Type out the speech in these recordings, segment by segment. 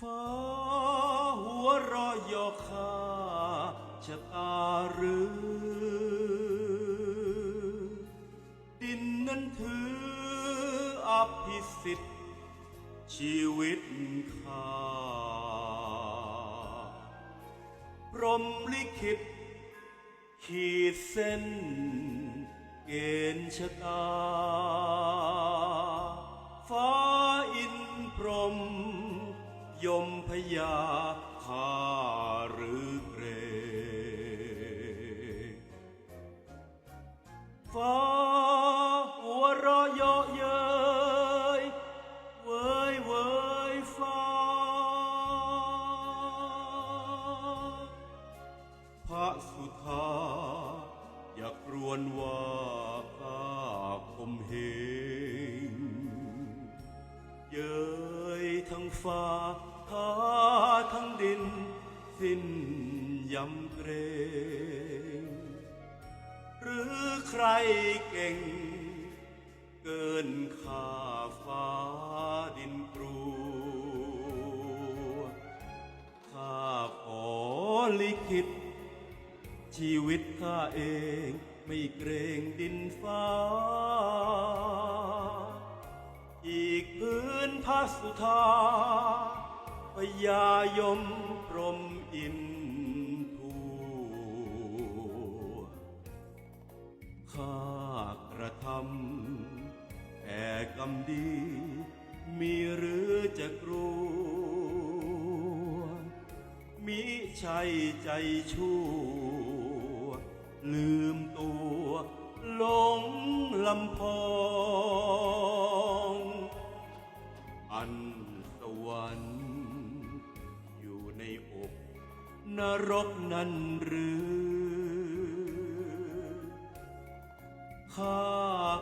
ฟ้าหัวรอยยอข้าชะตาหรือดินนั้นถืออภิสิทธิ์ชีวิตข้าพรหมลิขิตขีดเส้นเกณฑ์ชะตา พยาข้าหรือเกรฟ้าหัวรอยเยาะเย้ยเว้ยเว้ยฟ้า พระสุธาอยากรวนว่าข้าคมเหงเย้ยทั้งฟ้า ท้าทั้งดิน สิ้นยำเกรง หรือใครเก่ง เกินข้าฟ้าดินกลัวข้าขอลิขิต ชีวิตข้าเองไม่เกรงดินฟ้า อีกพื้นพระสุธา พญายมพรมอินทั่วข้ากระทำแต่กรรมดี มีหรือจะกลัว มิใช่ใจชั่ว ลืมตัวหลงลำพอง นรกนั้นหรือข้า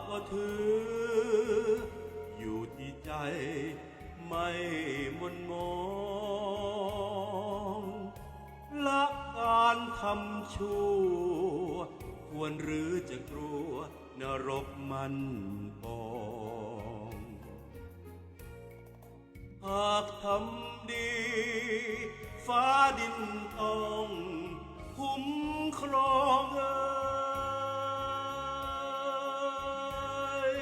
ก็ถือ อยู่ที่ใจไม่มนมองละการทำชั่ว ควรหรือจะกลัวนรกมันปองหากทำดี ฟ้าดินทองหุ้มครองเอย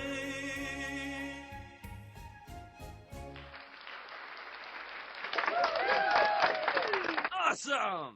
Awesome!